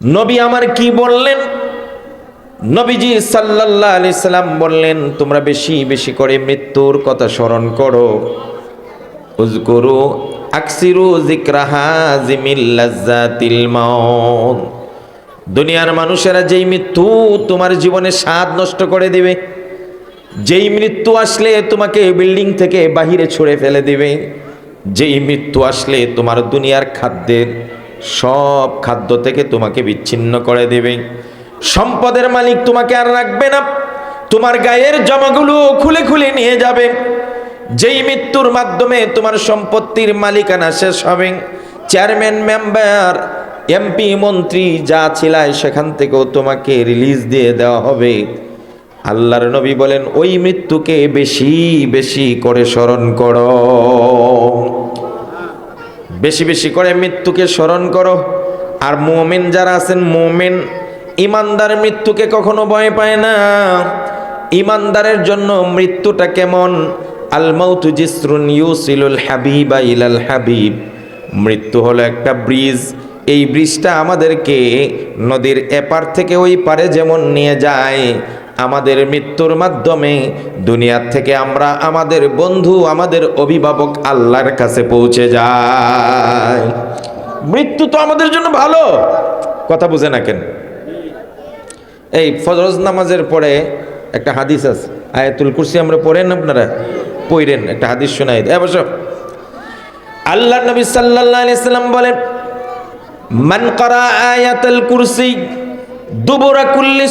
নবী আমার কি বললেন? নবীজি সাল্লাল্লাহ আলি সাল্লাম বললেন, তোমরা বেশি বেশি করে মৃত্যুর কথা স্মরণ করো। উজকুরু আকসিরু জিক্রাহা জিমিল্লাজ্জাতিল মাউত। দুনিয়ার মানুষেরা যেই মৃত্যু তোমার জীবনে স্বাদ নষ্ট করে দিবে, যেই মৃত্যু আসলে তোমাকে বিল্ডিং থেকে বাহিরে ছুড়ে ফেলে দিবে, যেই মৃত্যু আসলে তোমার দুনিয়ার খাদ্যের সব খাদ্য থেকে তোমাকে বিচ্ছিন্ন করে দেবে। সম্পদের মালিক তোমাকে আর রাখবে না। তোমার গায়ের জমাগুলো খুলে খুলে নিয়ে যাবে। যেই মৃত্যুর মাধ্যমে তোমার সম্পত্তির মালিকানা শেষ হবে। চেয়ারম্যান, মেম্বার, এমপি, মন্ত্রী যা ছিলায় সেখান থেকেও তোমাকে রিলিজ দিয়ে দেওয়া হবে। আল্লাহর নবী বলেন, ওই মৃত্যুকে বেশি বেশি করে স্মরণ করো। বেশি বেশি করে মৃত্যুকে স্মরণ করো। আর মোমেন যারা আছেন, মোমেন ইমানদার মৃত্যুকে কখনো ভয় পায় না। ইমানদারের জন্য মৃত্যুটা কেমন? আল মাউতু জিসরুন ইউসিলুল হাবিবা ইলাল হাবিব। মৃত্যু হলো একটা ব্রিজ। এই ব্রিজটা আমাদেরকে নদীর এপার থেকে ওই পারে যেমন নিয়ে যায় আমাদের মৃত্যুর মাধ্যমে দুনিয়ার থেকে আমরা আমাদের বন্ধু, আমাদের অভিভাবক আল্লাহর কাছে পৌঁছে যাই। মৃত্যু তো আমাদের জন্য ভালো। কথা বুঝে না কেন? এই ফজরজ নামাজের পরে একটা হাদিস আছে, আয়াতুল কুরসি, আমরা পড়েন আপনারা? পড়েন, একটা হাদিস শোনাই বসো। আল্লাহ নবী সাল্লাল্লাহু আলাইহি সাল্লাম বলেন, মান করা আয়াতুল কুরসি দুবুরা কুল্লি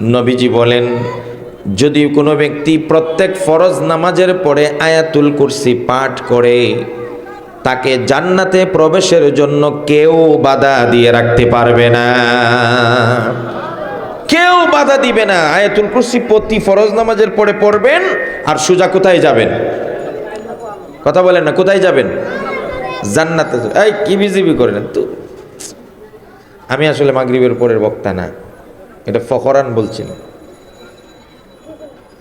নবীজি বলেন, যদি কোনো ব্যক্তি প্রত্যেক ফরজ নামাজের পরে আয়াতুল কুরসি পাঠ করে, তাকে জান্নাতে প্রবেশের জন্য কেউ বাধা দিয়ে রাখতে পারবে না। কেউ বাধা দিবে না। আয়াতুল কুরসি প্রতি ফরজ নামাজের পরে পড়বেন আর সুজা কোথায় যাবেন? কথা বলেন না, কোথায় যাবেন? জান্নাতে। এই, কি বিজিবি করেন? তো, আমি আসলে মাগরিবের পরের বক্তা না। এটা ফখরান বলছিল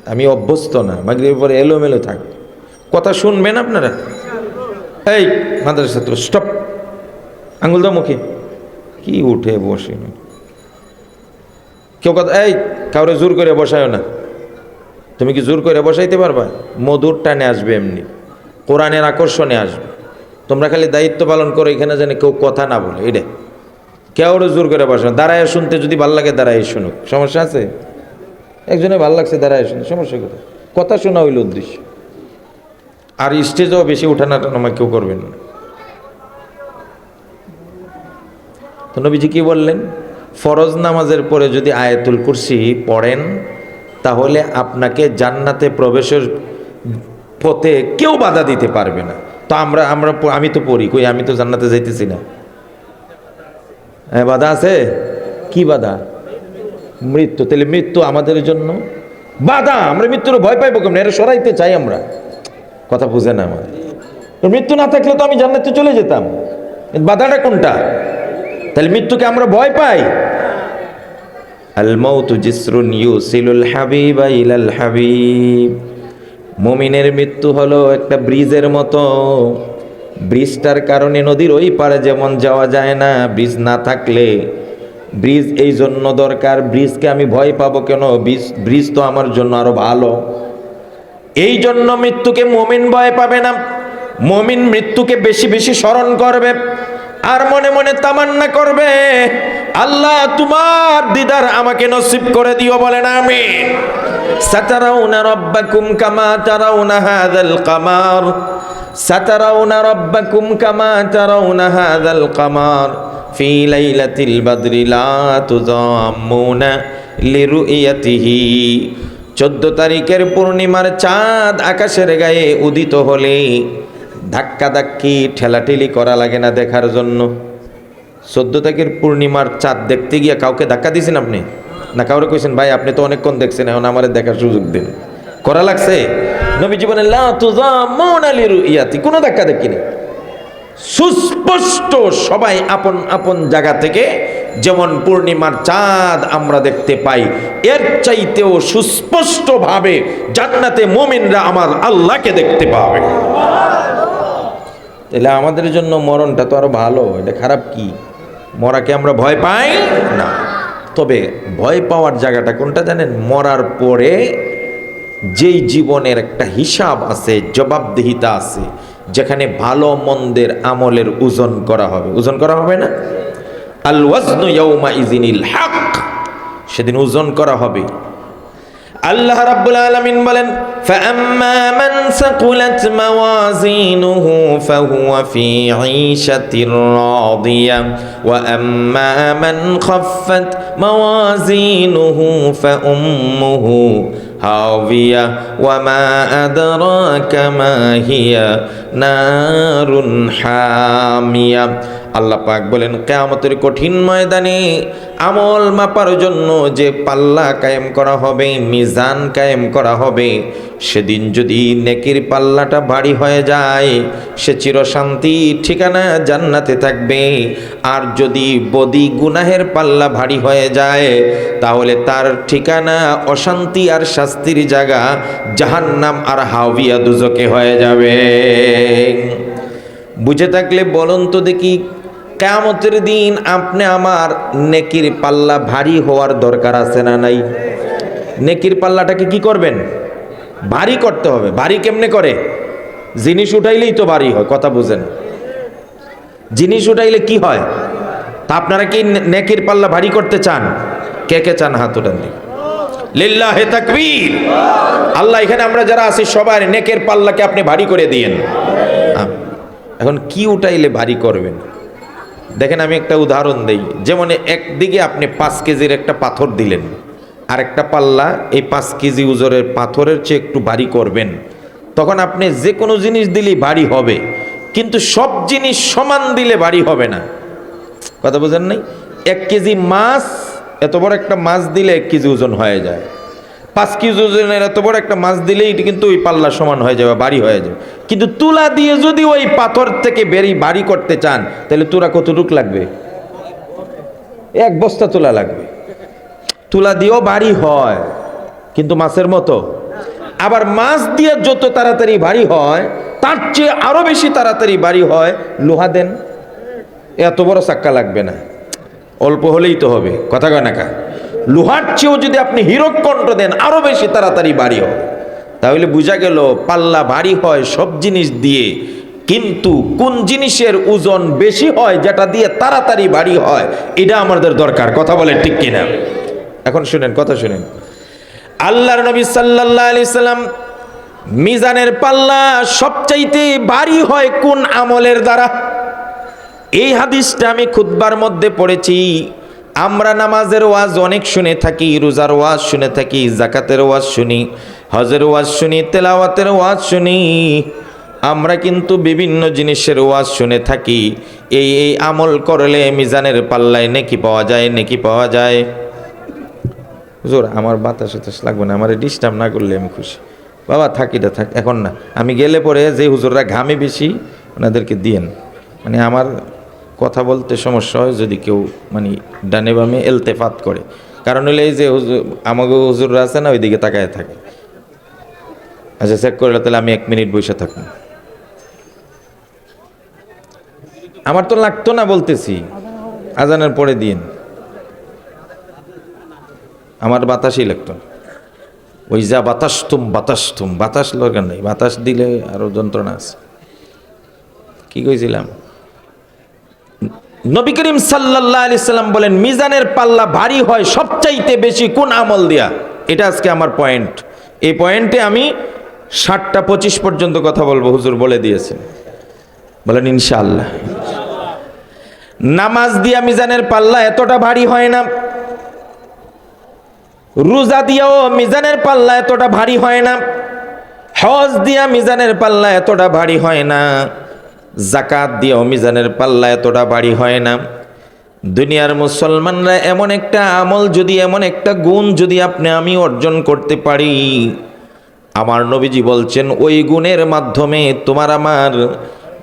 আমি অভ্যস্ত না, মাগরিবের পরে এলোমেলো থাক। কথা শুনবেন আপনারা? এই, মাদ্রাসা ছাত্র স্টপ আঙুল দাও মুখে। কি উঠে বসে কেউ কথা, এই, কাউরে জোর করে বসায় না। তুমি কি জোর করে বসাইতে পারবা? মধুর টানে আসবে এমনি। কোরআনের আকর্ষণে আসবে। তোমরা খালি দায়িত্ব পালন করো, এখানে যেন কেউ কথা না বলে এটা কেউ জোর করে বসে দাঁড়ায় শুনতে যদি ভালো লাগে দাঁড়ায় শুনুক। সমস্যা আছে? একজনে ভালো লাগছে, দাঁড়ায় শুনে সমস্যা কোথায় কথা শোনা হইল উদ্দেশ্য। আর স্টেজেও বেশি উঠানাটানামা কেউ করবেন না। তো নবীজি কি বললেন? ফরজ নামাজের পরে যদি আয়াতুল কুরসি পড়েন, তাহলে আপনাকে জান্নাতে প্রবেশের পথে কেউ বাধা দিতে পারবে না। তো আমরা আমরা আমি তো পড়ি, কই আমি তো জান্নাতে যাইতেছি না। হ্যাঁ বাধা আছে? কি বাধা? মৃত্যু, তাহলে মৃত্যু আমাদের জন্য। বাধা, আমরা মৃত্যুর ভয় পাইবো কেমন? এটা সরাইতে চাই আমরা। কথা বুঝে না আমার। মৃত্যু না থাকলে তো আমি জান্নাতে চলে যেতাম। বাধাটা কোনটা? তাহলে মৃত্যুকে আমরা ভয় পাই। আল মৌতু জিসরুন ইউসিলুল হাবিবা ইলাল হাবিব। মুমিনের মৃত্যু হলো একটা ব্রিজের মতো। ব্রিজটার কারণে নদীর ওই পারে যেমন যাওয়া যায় না, ব্রিজ না থাকলে। ব্রিজ এই জন্য দরকার, ব্রিজকে আমি ভয় পাবো কেন? ব্রিজ ব্রিজ তো আমার জন্য আরও ভালো। এই জন্য মৃত্যুকে মমিন ভয় পাবে না। মমিন মৃত্যুকে বেশি বেশি স্মরণ করবে। আর মনে মনে তামান্না করবে, আল্লাহ তোমার দিদার আমাকে নসিব করে দিও বলেন আমি সাতারাউনা রব্বাকুম কামা তারাউনা হাযাল কামার। সাতারাউনা রব্বাকুম কামা তারাউনা হাযাল কামার। ফি লাইলাতিল বদরি লা তুযাম্মুনা লিরুইয়াতিহি। চোদ্দ তারিখের পূর্ণিমার চাঁদ আকাশের গায়ে উদিত হলে ধাক্কা ধাক্কি ঠেলাঠেলি করা লাগে না দেখার জন্য। চোদ্দ তারিখের পূর্ণিমার চাঁদ দেখতে গিয়ে কাউকে ধাক্কা দিয়েছেন আপনি? না কাউরে কইছেন, ভাই, আপনি তো অনেকক্ষণ দেখছেন, এখন আমার দেখার সুযোগ দিন। করা লাগছে? নবী জীবনে ইয়াতি কোনো ধাক্কা দেখি নেই সুস্পষ্ট সবাই আপন আপন জায়গা থেকে যেমন পূর্ণিমার চাঁদ আমরা দেখতে পাই, এর চাইতেও সুস্পষ্টভাবে জান্নাতে মোমিনরা আমার আল্লাহকে দেখতে পাবে। তাহলে আমাদের জন্য মরণটা তো আরও ভালো, এটা খারাপ কি? মরাকে আমরা ভয় পাই? না। তবে ভয় পাওয়ার জায়গাটা কোনটা জানেন? মরার পরে যেই জীবনের একটা হিসাব আছে, জবাবদিহিতা আছে, যেখানে ভালো মন্দের আমলের ওজন করা হবে। ওজন করা হবে না? আল ওয়াজনু ইয়াউমা ইজিনিল হক। সেদিন ওজন করা হবে। আল্লাহ রাব্বুল আলামিন বলেন فأما من ثقلت موازينه فهو في عيشة راضية وأما من خفت موازينه فأمه হাওয়িয়া ওয়ামা আদরাকা নারুন হামিয়া। আল্লাহ পাক বলেন, কেয়ামতের কঠিন ময়দানে আমল মাপার জন্য যে পাল্লা কায়েম করা হবে, মিজান কায়েম করা হবে, সেদিন যদি নেকির পাল্লাটা ভারী হয়ে যায়, সে চিরশান্তি ঠিকানা জান্নাতে থাকবে। আর যদি বদি গুনাহের পাল্লা ভারী হয়ে যায়, তাহলে তার ঠিকানা অশান্তি আর শাস্তি শাস্তির জায়গা জাহান্নাম আর হাওবিয়া দুজকে হয়ে যাবে। বুঝে থাকলে বলুন তো দেখি কেমতের দিন আপনি আমার নেকির পাল্লা ভারী হওয়ার দরকার আছে না নাই? নেকির পাল্লাটাকে কি করবেন? ভারী করতে হবে। ভারী কেমনে করে? জিনিস উঠাইলেই তো ভারী হয়, কথা বুঝেন। জিনিস উঠাইলে কি হয়? তা আপনারা কি নেকির পাল্লা ভারী করতে চান? কে কে চান হাত উঠান দিন লিল্লাহে তাকবীর। আল্লাহ, এখানে আমরা যারা আছি, সবার নেকের পাল্লাকে আপনি ভারী করে দিয়েন। এখন কি উঠাইলে ভারী করবেন? দেখেন, আমি একটা উদাহরণ দেই। যেমন একদিকে আপনি পাঁচ কেজির একটা পাথর দিলেন আর একটা পাল্লা এই পাঁচ কেজি ওজনের পাথরের চেয়ে একটু ভারী করবেন। তখন আপনি যে কোনো জিনিস দিলেই ভারী হবে, কিন্তু সব জিনিস সমান দিলে ভারী হবে না। কথা বোঝেন নাই? এক কেজি মাছ এত বড় একটা মাছ দিলে এক কেজি ওজন হয়ে যায়। পাঁচ কেজি ওজনের এত বড় একটা মাছ দিলেই কিন্তু ওই পাল্লা সমান হয়ে যাবে বাড়ি হয়ে যাবে কিন্তু তুলা দিয়ে যদি ওই পাথর থেকে বেরি বাড়ি করতে চান, তাহলে তুলা কতটুক লাগবে? এক বস্তা তুলা লাগবে। তুলা দিয়েও বাড়ি হয়, কিন্তু মাছের মতো। আবার মাছ দিয়ে যত তাড়াতাড়ি বাড়ি হয়, তার চেয়ে আরও বেশি তাড়াতাড়ি বাড়ি হয়। লোহা দেন, এত বড় চাক্কা লাগবে না। অল্প হলেই তো হবে, কথা কয় না লোহার চেয়েও যদি আপনি হিরক কণ্ঠ দেন আরও বেশি তাড়াতাড়ি বাড়ি হবে। তাহলে বোঝা গেল, পাল্লা ভারী হয় সব জিনিস দিয়ে, কিন্তু কোন জিনিসের ওজন বেশি হয় যেটা দিয়ে তাড়াতাড়ি বাড়ি হয়, এটা আমাদের দরকার, কথা বলে ঠিক কিনা? এখন শুনেন, কথা শুনেন। আল্লাহর নবী সাল্লাল্লাহু আলাইহি সাল্লাম মিজানের পাল্লা সবচাইতে ভারী হয় কোন আমলের দ্বারা? এই হাদিসটা আমি খুতবার মধ্যে পড়েছি। আমরা নামাজের ওয়াজ অনেক শুনে থাকি, রোজার ওয়াজ শুনে থাকি, জাকাতের ওয়াজ শুনি, হজের ওয়াজ শুনি, তেলাওয়াতের ওয়াজ শুনি। আমরা কিন্তু বিভিন্ন জিনিসের ওয়াজ শুনে থাকি। এই এই আমল করলে মিজানের পাল্লায় নেকি পাওয়া যায়, নেকি পাওয়া যায়। হুজুর, আমার বাতাস টাতাস লাগবে না, আমার ডিস্টার্ব না করলে আমি খুশি। বাবা থাকিটা থাক, এখন না। আমি গেলে পরে যে হুজুররা ঘামে বেশি, ওনাদেরকে দিয়েন। মানে আমার কথা বলতে সমস্যা হয় যদি কেউ মানে ডানে বামে এলতেফাত করে। কারণ হলে এই যে আমাকে হুজুররা আছে না, ওইদিকে তাকায় থাকে। আচ্ছা চেক করলে তাহলে আমি এক মিনিট বসে থাকব। আমার তো লাগতো না বলতেছি। আজানের পরে দিন। আমার বাতাসই লাগতো। ওই যা বাতাস তুম বাতাস তুম বাতাস দরকার নেই। বাতাস দিলে আরও যন্ত্রণা আছে। কি কইছিলাম? নবী করিম সাল্লাল্লাহু আলাইহি সাল্লাম বলেন, মিজানের পাল্লা ভারী হয় সবচাইতে বেশি কোন আমল দিয়া? এটা আজকে আমার পয়েন্ট। এই পয়েন্টে আমি ষাটটা পঁচিশ পর্যন্ত কথা বলব, হুজুর বলে দিয়েছেন। বলেন, ইনশাআল্লাহ। নামাজ দিয়া মিজানের পাল্লা এতটা ভারী হয় না। রোজা দিয়াও মিজানের পাল্লা এতটা ভারী হয় না। হজ দিয়া মিজানের পাল্লা এতটা ভারী হয় না। জাকাত দিয়াও মিজানের পাল্লা এতটা বাড়ি হয় না। দুনিয়ার মুসলমানরা এমন একটা আমল, যদি এমন একটা গুণ যদি আপনি আমি অর্জন করতে পারি, আমার নবীজি বলছেন, ওই গুণের মাধ্যমে তোমার আমার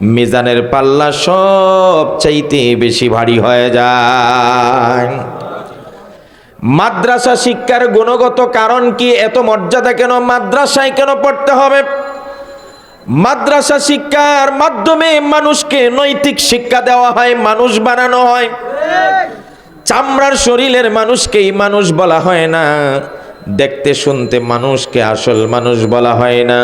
মিজানের পাল্লা সব চাইতে বেশি ভারী হয়ে যায়। মাদ্রাসা শিক্ষার গুণগত কারণ কি? এত মর্যাদা কেন? মাদ্রাসায় কেন পড়তে হবে? মাদ্রাসা শিক্ষার মাধ্যমে মানুষকে নৈতিক শিক্ষা দেওয়া হয়, মানুষ বানানো হয়। চামড়ার শরীরের মানুষকেই মানুষ বলা হয় না, দেখতে শুনতে মানুষকে আসল মানুষ বলা হয় না।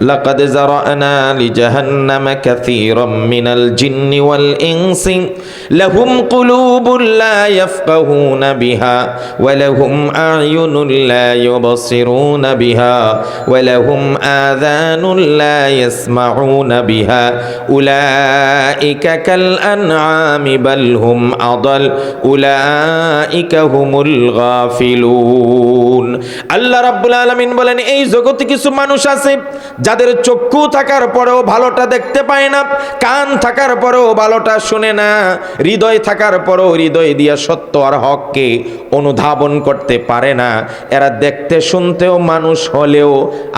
لقد زرعنا لجهنم كثيرا من الجن والإنس لهم قلوب لا يفقهون بها ولهم أعين لا يبصرون بها ولهم آذان لا يسمعون بها أولئك كالأنعام بل هم أضل أولئك هم الغافلون আল্লাহ রাব্বুল আলামিন বলেন এই জগতে কিছু মানুষ আছে যাদের চক্ষু থাকার পরেও ভালোটা দেখতে পায় না, কান থাকার পরেও ভালোটা শুনে না, হৃদয় থাকার পরেও হৃদয় দিয়া সত্য আর হককে অনুধাবন করতে পারে না। এরা দেখতে শুনতেও মানুষ হলেও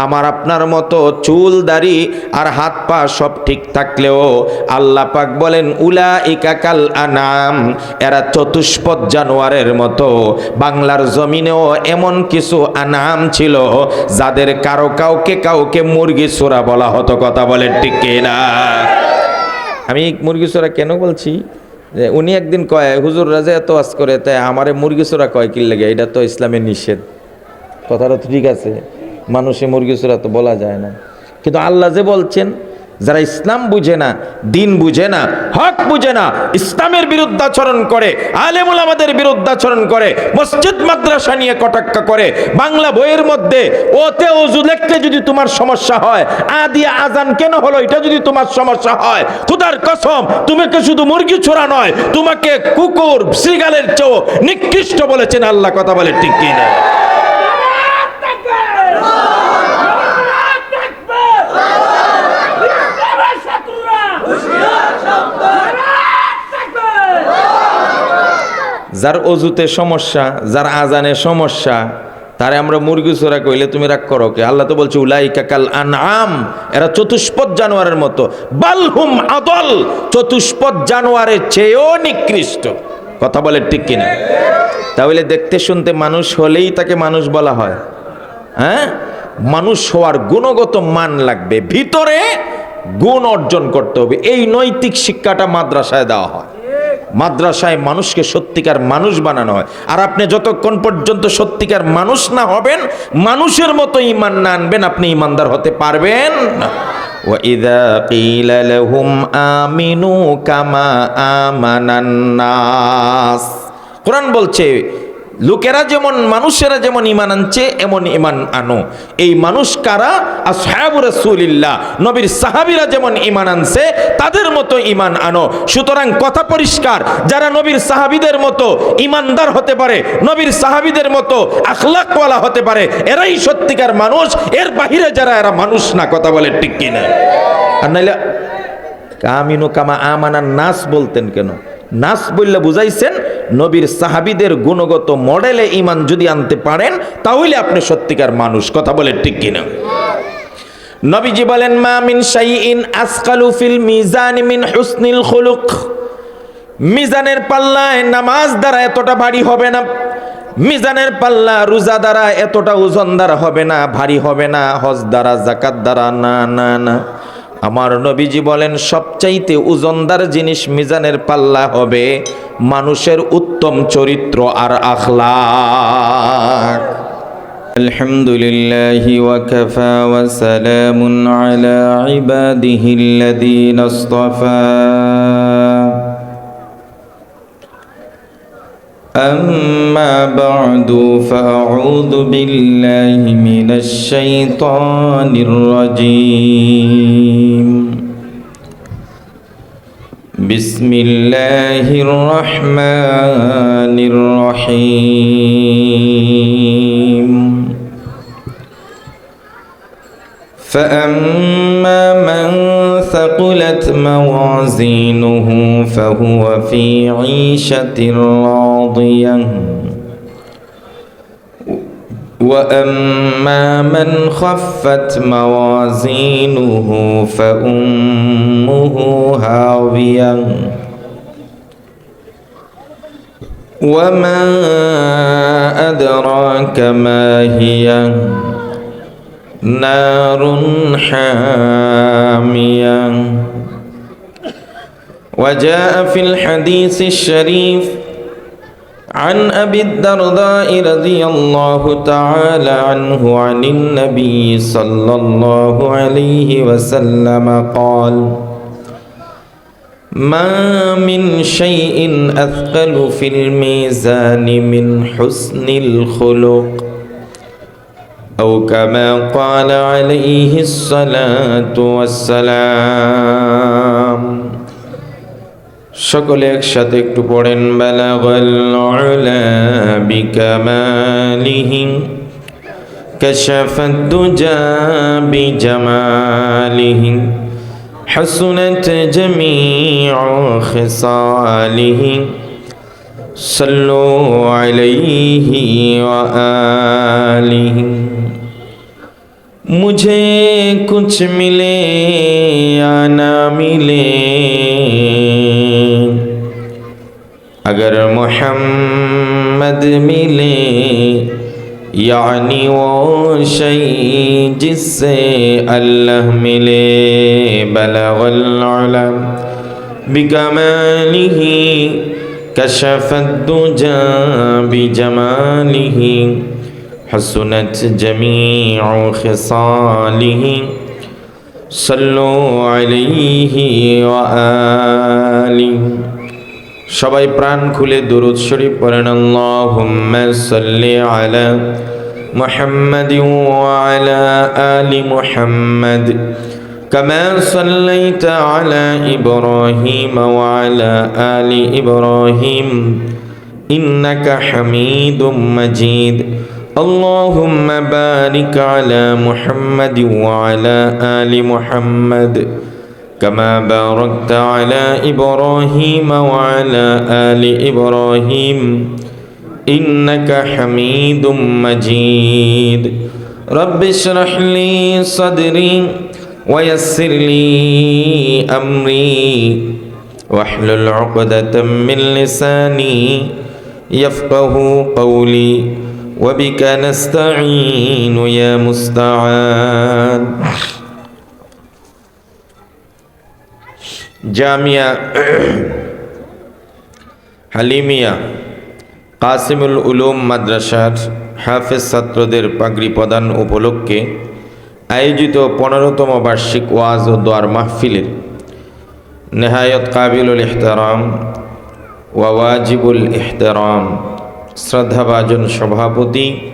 আমার আপনার মতো চুল, দাড়ি আর হাত পা সব ঠিক থাকলেও আল্লাহ পাক বলেন উলা ইকাকাল আনাম। এরা চতুষ্পদ জানোয়ারের মতো। বাংলার জমিনেও এমন কিছু আনাম ছিল, যাদের কারও কাউকে কাউকে মুরগি চোরা বলা হতো, কথা বলেন ঠিক না আমি মুরগি সোরা কেন বলছি? যে উনি একদিন কয়, হুজুর, রাজা এত আজ করে, তাই আমারে মুরগি সোরা কয় কি লাগে? এটা তো ইসলামের নিষেধ। কথাটা ঠিক আছে। মানুষে মুরগি সোরা তো বলা যায় না। কিন্তু আল্লাহ যে বলছেন যারা ইসলাম বুঝে না, দিন বুঝে না, হক বুঝে না, ইসলামের বিরুদ্ধাচরণ করে, আলেমুল আমাদের বিরুদ্ধাচরণ করে, মসজিদ মাদ্রাসা নিয়ে কটাক্ষ করে, বাংলা বইয়ের মধ্যে ওতে অজু লিখতে যদি তোমার সমস্যা হয় আদি আজান কেন হলো এটা যদি তোমার সমস্যা হয়? খুদার কসম তোমাকে শুধু মুরগি ছোড়া নয়, তোমাকে কুকুর শ্রীগালের চেয়েও নিকৃষ্ট বলেছেন, আল্লাহ কথা বলে ঠিক কিনা? যার অজুতে সমস্যা, যার আজানে সমস্যা, তারে আমরা মুরগি চোরা কইলে তুমি রাগ করো কে? আল্লাহ তো বলছে উলাই কাকাল আনআম। এরা চতুষ্পদ জানোয়ারের মতো। বালহুম আদল। চতুষ্পদ জানোয়ারের চেয়েও নিকৃষ্ট। কথা বলে ঠিক কিনা? তাহলে দেখতে শুনতে মানুষ হলেই তাকে মানুষ বলা হয়। হ্যাঁ? মানুষ হওয়ার গুণগত মান লাগবে। ভিতরে গুণ অর্জন করতে হবে। এই নৈতিক শিক্ষাটা মাদ্রাসায় দেওয়া হয়। মাদ্রাসায় মানুষকে সত্যিকার মানুষ বানানো হয় আর আপনি যতক্ষণ পর্যন্ত সত্যিকার মানুষ না হবেন মানুষের মতো ইমান না আনবেন আপনি ইমানদার হতে পারবেন না وَإِذَا قِيلَ لَهُمْ آمِنُوا كَمَا آمَنَ النَّاسُ কোরআন বলছে লোকেরা যেমন, মানুষেরা যেমন ইমান আনছে, এমন ইমান আনো। এই মানুষ কারা? আসহাবু রাসূলিল্লাহ। নবীর সাহাবিরা যেমন ইমান আনছে, তাদের মতো ইমান আনো। সুতরাং কথা পরিষ্কার, যারা নবীর সাহাবিদের মতো ইমানদার হতে পারে, নবীর সাহাবিদের মতো আখলাকওয়ালা হতে পারে, এরাই সত্যিকার মানুষ। এর বাহিরে যারা, এরা মানুষ না, কথা বলে ঠিক কিনা? আর নাইলে, কামিনু কামা আমানার নাস বলতেন কেন? নাস বললে বুঝাইছেন, নবীর সাহাবিদের গুণগত মডেলে ইমান যদি আনতে পারেন, তাহলে আপনি সত্যিকার মানুষ। কথা বলে ঠিক কিনা? নবীজি বলেন, মা মিন শাইইন আসকালু ফিল মিজান মিন হুসনিল খুলুক। মিজানের পাল্লায় নামাজ দ্বারা এতটা ভারী হবে না। মিজানের পাল্লা রোজা দ্বারা এতটা ওজন দ্বারা হবে না, ভারী হবে না, হজ দ্বারা জাকাত দ্বারা, না না না। আমার নবীজি বলেন সবচাইতে ওজনদার জিনিস মিজানের পাল্লা হবে মানুষের উত্তম চরিত্র আর আখলাক الحمد لله وكفى وسلام على عباده الذين اصطفى أما بعد فأعوذ بالله من الشيطان الرجيم. بسم الله الرحمن الرحيم. فأما من ثقلت موازينه فهو في عيشة راضية. وأما من خفت موازينه فأمه هاوية وما أدراك ما هي؟ نار حامية. وجاء في الحديث الشريف عن أبي الدرداء رضي الله تعالى عنه عن النبي صلى الله عليه وسلم قال ما من شيء أثقل في الميزان من حسن الخلق أو كما قال عليه الصلاة والسلام. সকলে একসাথে একটু পড়েন বালাগাল উলা বিকামালিহি كشف الدجى بجماله حسنت جميع خصاله صلوا عليه وآله मुझे कुछ मिले या ना मिले अगर मोहम्मद मिले यानी वो शई जिससे अल्लाह मिले बलगलम बिकमाली कशफत दुजा बिजमाली حسنت جميع خصاله صلوا عليه وآله সবাই প্রাণ খুলে দুরুদ শরীফ পড়েন আল্লাহুম্মা সাল্লি আলা মুহাম্মাদ ওয়া আলা আলি মুহাম্মাদ كما صليت على إبراهيم وعلى آل إبراهيم إنك حميد مجيد اللهم بارك على محمد وعلى آل محمد كما باركت على إبراهيم وعلى آل إبراهيم إنك حميد مجيد. رب اشرح لي صدري ويسر لي أمري واحلل عقدة من لساني يفقه قولي. وبك نستعين يا مستعان জামিয়া হালিমিয়া কাসিমুল উলুম মাদ্রাসার হাফেজ ছাত্রদের পাগড়ি প্রদান উপলক্ষে আয়োজিত পনেরোতম বার্ষিক ওয়াজ ও দোয়ার মাহফিলের নেহায়ত কাবিলুল ইহতারাম ওয়াজিবুল ইহতারাম শ্রদ্ধাভাজন সভাপতি,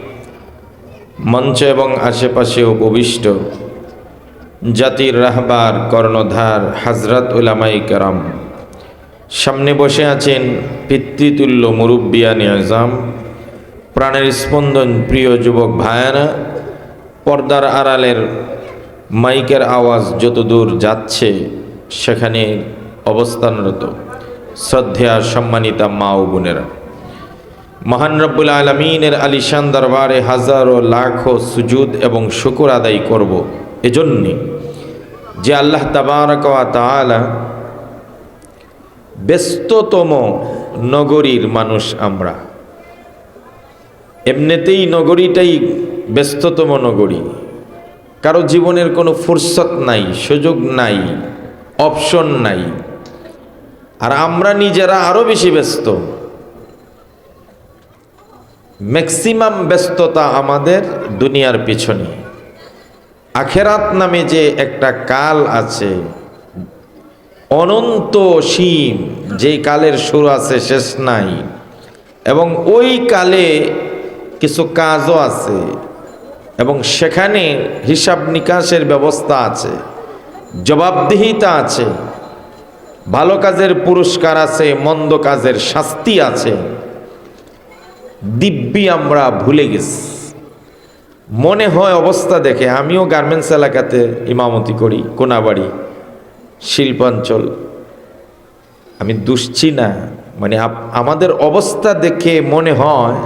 মঞ্চ এবং আশেপাশে উপবিষ্ট জাতির রাহবার কর্ণধার হাজরত উলামাই কারাম। সামনে বসে আছেন পিতৃতুল্য মুরব্বিয়ানি আজম, প্রাণের স্পন্দন প্রিয় যুবক ভায়ানা পর্দার আড়ালের মাইকের আওয়াজ যত দূর যাচ্ছে সেখানে অবস্থানরত। শ্রদ্ধা সম্মানিতা মা ও বোনেরা। মহান রব্বুল আলমিনের আলিশান দরবারে হাজারো লাখো সুজুদ এবং শুকুর আদায় করব। এজন্যে যে আল্লাহ তাআলা ব্যস্ততম নগরীর মানুষ আমরা। এমনিতেই নগরীটাই ব্যস্ততম নগরী। কারও জীবনের কোনো ফুরসত নাই, সুযোগ নাই, অপশন নাই। আর আমরা নিজেরা আরও বেশি ব্যস্ত। ম্যাক্সিমাম ব্যস্ততা আমাদের দুনিয়ার পিছনে। আখেরাত নামে যে একটা কাল আছে অনন্ত সীম যে কালের শুরু আছে, শেষ নাই। এবং ওই কালে কিছু কাজও আছে, এবং সেখানে হিসাব নিকাশের ব্যবস্থা আছে, জবাবদিহিতা আছে, ভালো কাজের পুরস্কার আছে, মন্দ কাজের শাস্তি আছে। দিব্যি আমরা ভুলে গেছি। মনে হয় অবস্থা দেখে আমিও গার্মেন্টস এলাকাতে ইমামতি করি, কোনাবাড়ি, শিল্পাঞ্চল। আমি দুষছি না মানে আমাদের অবস্থা দেখে মনে হয়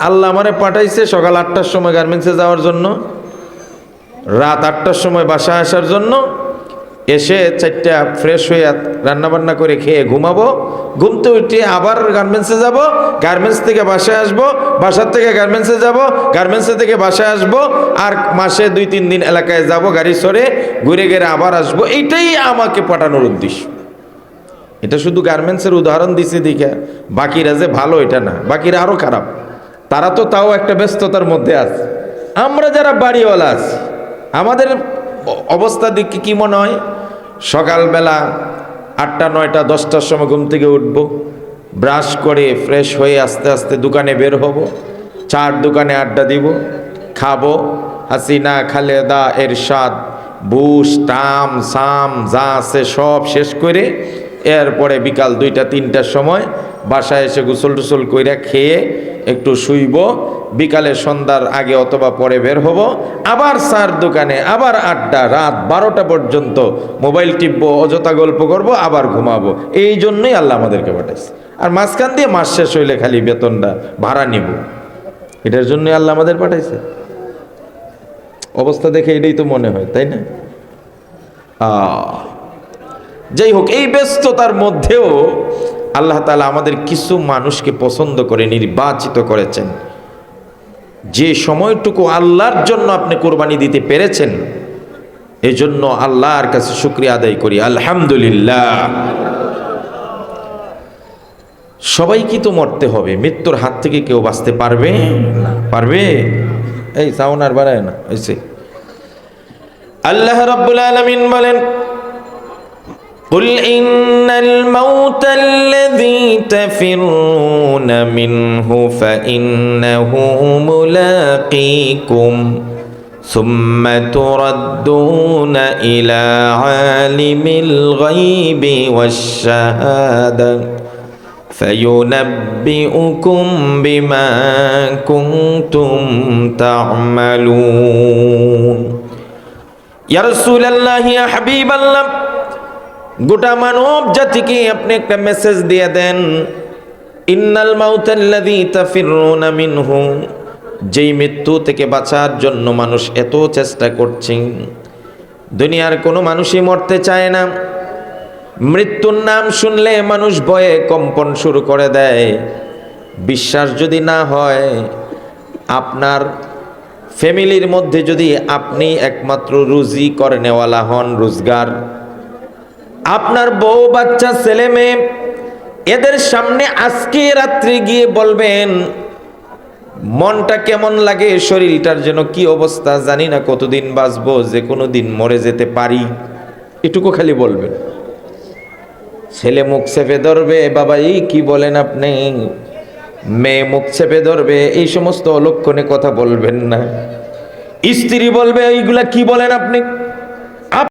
আল্লাহ আমারে পাঠাইছে সকাল আটটার সময় গার্মেন্টসে যাওয়ার জন্য, রাত আটটার সময় বাসায় আসার জন্য এসে চারটা ফ্রেশ হয়ে রান্না বান্না করে খেয়ে ঘুমাবো। ঘুমতে উঠে আবার গার্মেন্টসে যাব। গার্মেন্টস থেকে বাসায় আসব। বাসার থেকে গার্মেন্টসে যাব। গার্মেন্টসে থেকে বাসায় আসব। আর মাসে দুই, তিন দিন এলাকায় যাব, গাড়ি সরে ঘুরে ঘুরে আবার আসব। এইটাই আমাকে পাঠানোর উদ্দেশ্য। এটা শুধু গার্মেন্টসের উদাহরণ দিছে দেখে। বাকিরা যে ভালো, এটা না। বাকিরা আরও খারাপ। তারা তো তাও একটা ব্যস্ততার মধ্যে আছে। আমরা যারা বাড়িওয়ালা আছি, আমাদের অবস্থা দিকে কি মনে হয়? সকালবেলা আটটা, নয়টা, দশটার সময় ঘুম থেকে উঠব, ব্রাশ করে ফ্রেশ হয়ে আস্তে আস্তে দোকানে বের হব, চার দোকানে আড্ডা দিব, খাব, হাসিনা, খালেদা, এরশাদ, বুশ, টাম, সাম, যা আছে সব শেষ করে এরপরে বিকাল দুইটা, তিনটার সময় বাসায় এসে গোসল টুসল কইরা খেয়ে একটু শুইব। বিকালে সন্ধ্যার আগে অথবা পরে বের হব। আবার সার দোকানে, আবার আড্ডা, রাত বারোটা পর্যন্ত মোবাইল টিপবো, অযথা গল্প করব, আবার ঘুমাবো। এই জন্যই আল্লাহ আমাদেরকে পাঠাইছে। আর মাঝখান দিয়ে মাস শেষ হইলে খালি বেতনটা ভাড়া নিব। এটার জন্যই আল্লাহ আমাদের পাঠাইছে। অবস্থা দেখে এটাই তো মনে হয়, তাই না? আহ যাই হোক, এই ব্যস্ততার মধ্যেও আল্লাহ তালা আমাদের কিছু মানুষকে পছন্দ করে, নির্বাচিত করেছেন। যে সময়টুকু আল্লাহর জন্য আপনি কোরবানি দিতে পেরেছেন, এজন্য আল্লাহর কাছে শুক্রিয়া আদায় করি। আলহামদুলিল্লাহ। সবাই কি তো মরতে হবে, মৃত্যুর হাত থেকে কেউ বাঁচতে পারবে? পারবে? এই সাউন আর বাড়ায় না আল্লাহ রাব্বুল আলামিন বলেন قل إن الموت الذي تفرون منه فإنه ملاقيكم ثم تردون إلى عالم الغيب والشهادة فينبئكم بما كنتم تعملون يا رسول الله يا حبيب الله গোটা মানব জাতিকে আপনি একটা মেসেজ দিয়ে দেন, ইন্নাল মাউতাল্লাযী তাফিরুনা মিনহু যেই মৃত্যু থেকে বাঁচার জন্য মানুষ এত চেষ্টা করছে, দুনিয়ার কোনো মানুষই মরতে চায় না। মৃত্যুর নাম শুনলে মানুষ ভয়ে কম্পন শুরু করে দেয়। বিশ্বাস যদি না হয়, আপনার ফ্যামিলির মধ্যে যদি আপনি একমাত্র রুজি করে নেওয়ালা হন, রোজগার আপনার বউ, বাচ্চা, ছেলে, মেয়ে, এদের সামনে আজকে রাত্রে গিয়ে বলবেন, মনটা কেমন লাগে, শরীরটার যেন কি অবস্থা, জানি না কতদিন বাঁচবো, যে কোনো দিন মরে যেতে পারি। এটুকু খালি বলবেন। ছেলে মুখ চেপে ধরবে, বাবা, এই কি বলেন আপনি? মেয়ে মুখ চেপে ধরবে, এই সমস্ত অলক্ষণে কথা বলবেন না। স্ত্রী বলবে, এইগুলা কি বলেন আপনি?